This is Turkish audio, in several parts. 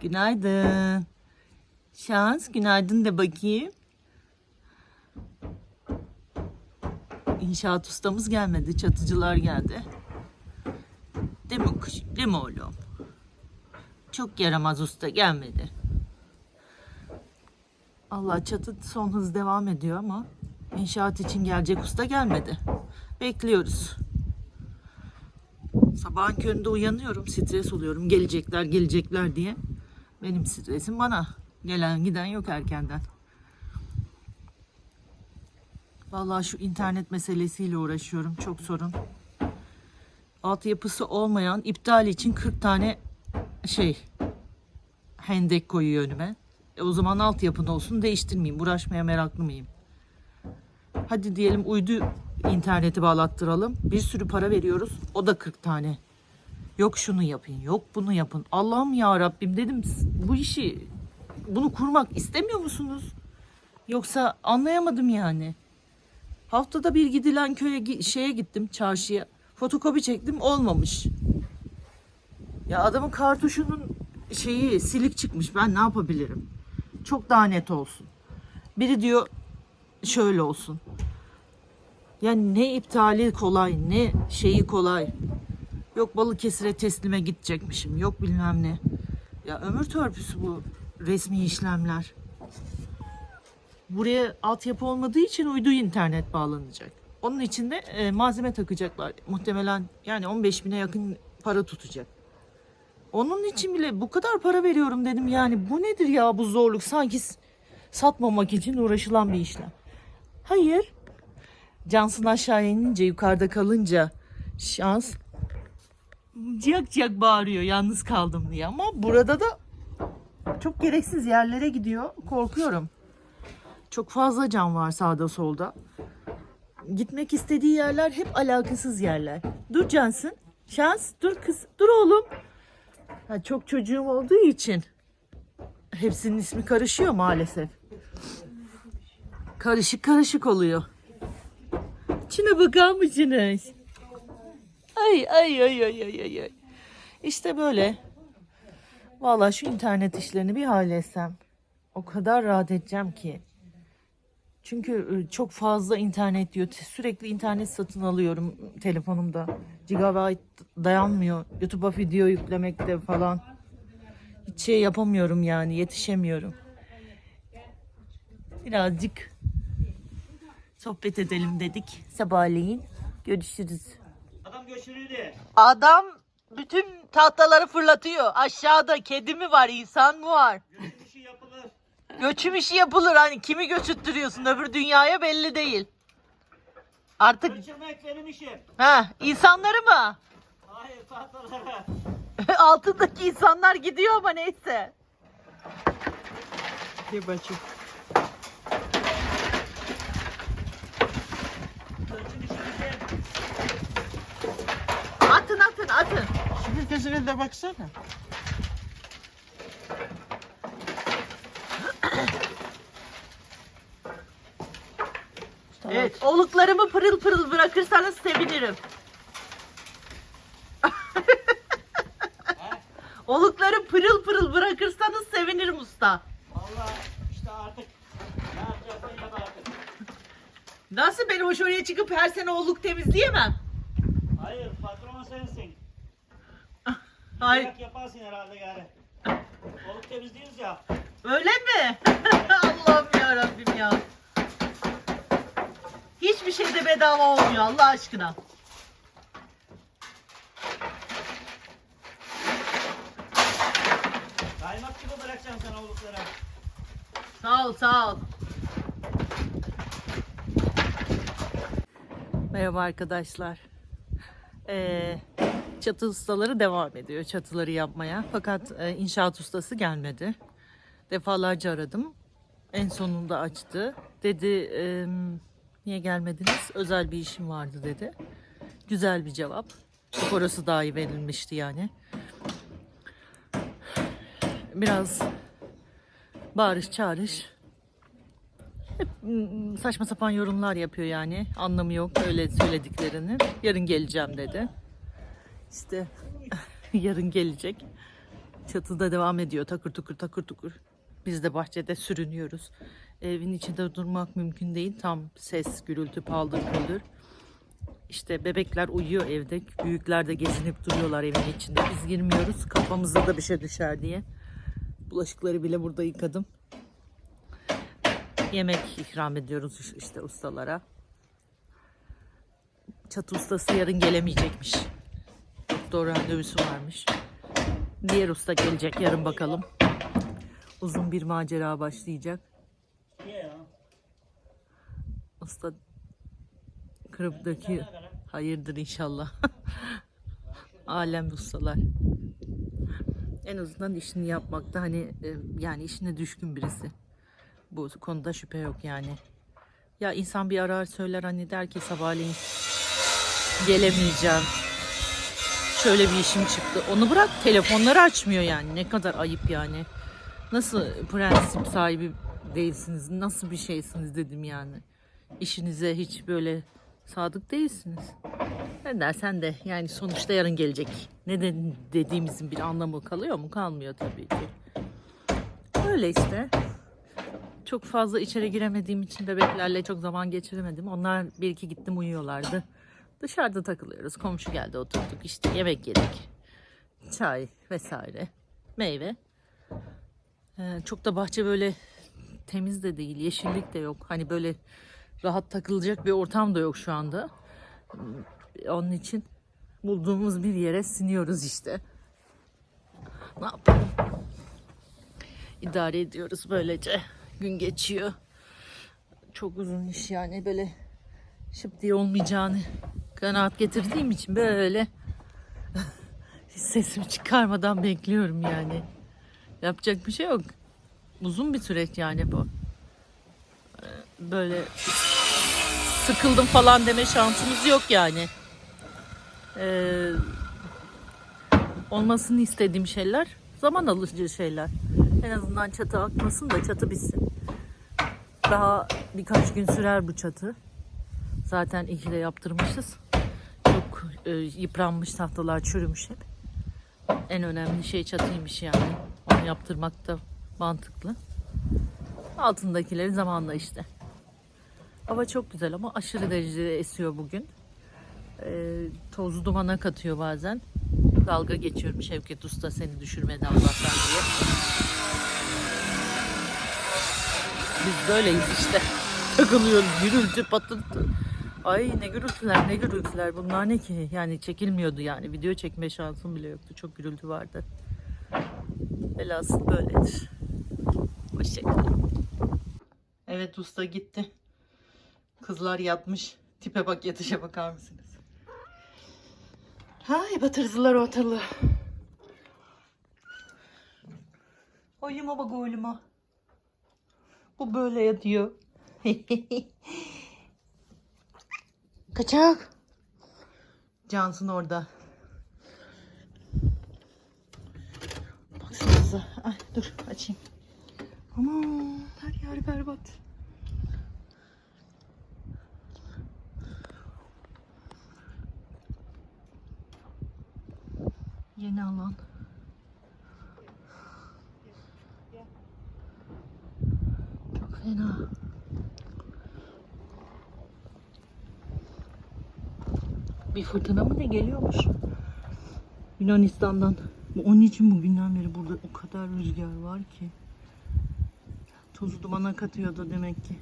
Günaydın. Şans günaydın de bakayım. İnşaat ustamız gelmedi. Çatıcılar geldi. Değil mi kuş? Değil mi oğlum? Çok yaramaz usta gelmedi. Allah çatı son hız devam ediyor ama inşaat için gelecek usta gelmedi. Bekliyoruz. Sabahın köründe uyanıyorum, stres oluyorum. Gelecekler, gelecekler diye. Benim stresim bana. Gelen giden yok erkenden. Vallahi şu internet meselesiyle uğraşıyorum. Çok sorun. Altyapısı olmayan iptal için 40 tane şey hendek koyuyor önüme. E o zaman altyapın olsun değiştirmeyeyim. Uğraşmaya meraklı mıyım? Hadi diyelim uydu interneti bağlattıralım. Bir sürü para veriyoruz. O da 40 tane. Yok şunu yapın, yok bunu yapın. Allah'ım ya Rabbim dedim bu işi bunu kurmak istemiyor musunuz? Yoksa anlayamadım yani. Haftada bir gidilen köye şeye gittim çarşıya. Fotokopi çektim olmamış. Ya adamın kartuşunun şeyi silik çıkmış. Ben ne yapabilirim? Çok daha net olsun. Biri diyor şöyle olsun. Yani ne iptali kolay, ne şeyi kolay. Yok Balıkesir'e teslime gidecekmişim. Yok bilmem ne. Ya ömür törpüsü bu resmi işlemler. Buraya altyapı olmadığı için uydu internet bağlanacak. Onun için de e, malzeme takacaklar. Muhtemelen yani 15 bine yakın para tutacak. Onun için bile bu kadar para veriyorum dedim. Yani bu nedir ya bu zorluk? Sanki satmamak için uğraşılan bir işlem. Hayır. Cansın aşağı inince yukarıda kalınca şans ciyak ciyak bağırıyor yalnız kaldım diye. Ama burada da çok gereksiz yerlere gidiyor. Korkuyorum. Çok fazla can var sağda solda. Gitmek istediği yerler hep alakasız yerler. Dur Cansın. Şans dur kız. Dur oğlum. Ha, çok çocuğum olduğu için hepsinin ismi karışıyor maalesef. Karışık karışık oluyor. Şuna bakar mısınız? Ay ay ay ay ay ay. İşte böyle. Vallahi şu internet işlerini bir halletsem o kadar rahat edeceğim ki. Çünkü e, çok fazla internet diyor. Sürekli internet satın alıyorum telefonumda. Gigabyte dayanmıyor. YouTube'a video yüklemekte falan. Hiç şey yapamıyorum yani. Yetişemiyorum. Birazcık sohbet edelim dedik sabahleyin. Görüşürüz. Adam göçürüydü. Adam bütün tahtaları fırlatıyor. Aşağıda kedi mi var, insan mı var? Bir şey yapılır. Göçüm işi yapılır. Hani kimi göçüttürüyorsun öbür dünyaya belli değil. Artık Göçürmek benim işim. ha insanları mı? Hayır tahtalara. Altındaki insanlar gidiyor ama neyse. Bir bakayım. Şu gözüne de baksana. Evet, oluklarımı pırıl pırıl bırakırsanız sevinirim. Olukları pırıl pırıl bırakırsanız sevinirim usta. Valla işte artık ne yapacaksan yap artık. Nasıl ben hoş oraya çıkıp her sene oluk temizleyemem? Hayır. Bırak yaparsın herhalde gari. Oluk temizliyoruz ya. Öyle mi? Allah'ım ya Rabbim ya. Hiçbir şey de bedava olmuyor Allah aşkına. Kaymak gibi bırakacaksın sen olukları. Sağ ol, sağ ol. Merhaba arkadaşlar. Ee, çatı ustaları devam ediyor çatıları yapmaya. Fakat e, inşaat ustası gelmedi. Defalarca aradım. En sonunda açtı. Dedi e, niye gelmediniz? Özel bir işim vardı dedi. Güzel bir cevap. Parası dahi verilmişti yani. Biraz bağırış çağırış. Hep saçma sapan yorumlar yapıyor yani. Anlamı yok öyle söylediklerinin. Yarın geleceğim dedi. İşte yarın gelecek. Çatıda devam ediyor takır tukur takır tukur. Biz de bahçede sürünüyoruz. Evin içinde durmak mümkün değil. Tam ses, gürültü, paldır küldür. İşte bebekler uyuyor evde. Büyükler de gezinip duruyorlar evin içinde. Biz girmiyoruz. Kafamıza da bir şey düşer diye. Bulaşıkları bile burada yıkadım. Yemek ikram ediyoruz işte ustalara. Çatı ustası yarın gelemeyecekmiş. Doktor randevusu varmış. Diğer usta gelecek yarın bakalım. Uzun bir macera başlayacak. Usta kırıp döküyor. Hayırdır inşallah. Alem ustalar. En azından işini yapmakta hani e, yani işine düşkün birisi. Bu konuda şüphe yok yani. Ya insan bir arar söyler hani der ki sabahleyin gelemeyeceğim. Şöyle bir işim çıktı. Onu bırak telefonları açmıyor yani. Ne kadar ayıp yani. Nasıl prensip sahibi değilsiniz? Nasıl bir şeysiniz dedim yani. İşinize hiç böyle sadık değilsiniz. Ne dersen de yani sonuçta yarın gelecek. Ne de dediğimizin bir anlamı kalıyor mu? Kalmıyor tabii ki. Öyle işte. Çok fazla içeri giremediğim için bebeklerle çok zaman geçiremedim. Onlar bir iki gittim uyuyorlardı. Dışarıda takılıyoruz. Komşu geldi oturduk işte yemek yedik. Çay vesaire. Meyve. Ee, çok da bahçe böyle temiz de değil. Yeşillik de yok. Hani böyle rahat takılacak bir ortam da yok şu anda. Onun için bulduğumuz bir yere siniyoruz işte. Ne yapalım? İdare ediyoruz böylece. Gün geçiyor. Çok uzun iş yani böyle şıp diye olmayacağını kanaat getirdiğim için böyle sesimi çıkarmadan bekliyorum yani. Yapacak bir şey yok. Uzun bir süreç yani bu. Ee, Böyle sıkıldım falan deme şansımız yok yani. Ee, olmasını istediğim şeyler zaman alıcı şeyler. En azından çatı akmasın da çatı bitsin. Daha birkaç gün sürer bu çatı. Zaten iyi ki de yaptırmışız. Çok e, yıpranmış tahtalar çürümüş hep. En önemli şey çatıymış yani. Onu yaptırmak da mantıklı. Altındakileri zamanla işte. Hava çok güzel ama aşırı derecede esiyor bugün. Ee, tozlu dumana katıyor bazen. Dalga geçiyorum Şevket Usta seni düşürmedi Allah'tan diye. Biz böyleyiz işte. Takılıyoruz gürültü patırtı. Ay ne gürültüler ne gürültüler bunlar ne ki? Yani çekilmiyordu yani video çekme şansım bile yoktu. Çok gürültü vardı. Velhasıl böyledir. Hoşçakalın. Evet usta gitti. Kızlar yatmış. Tipe bak yatışa bakar mısınız? Hay batırdılar ortalığı. Oğluma bak oğluma. Bu böyle yatıyor. Kaçak. Cansın orada. Baksanıza. Ay dur açayım. Aman her yer berbat. Yeni alan. Çok fena. Bir fırtına mı ne geliyormuş? Yunanistan'dan. Onun için bugünden beri burada o kadar rüzgar var ki. Tozu dumana katıyordu demek ki.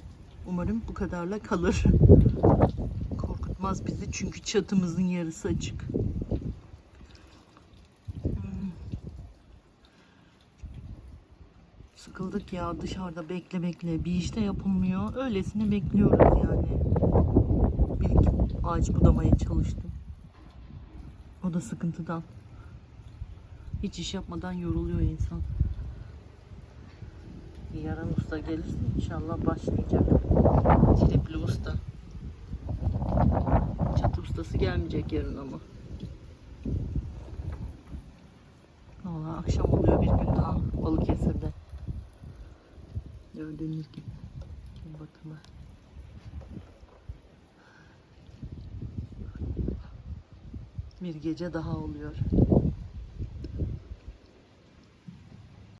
Umarım bu kadarla kalır. Korkutmaz bizi çünkü çatımızın yarısı açık. Sıkıldık ya dışarıda bekle bekle. Bir işte yapılmıyor. Öylesine bekliyoruz yani. Bir iki ağaç budamaya çalıştım. O da sıkıntıdan. Hiç iş yapmadan yoruluyor insan. Yarın usta gelirse inşallah başlayacak. Tripli usta. Çatı ustası gelmeyecek yarın ama. Valla akşam oluyor bir gün daha Balıkesir'de. Gördüğünüz gibi. Batımı. Bir gece daha oluyor.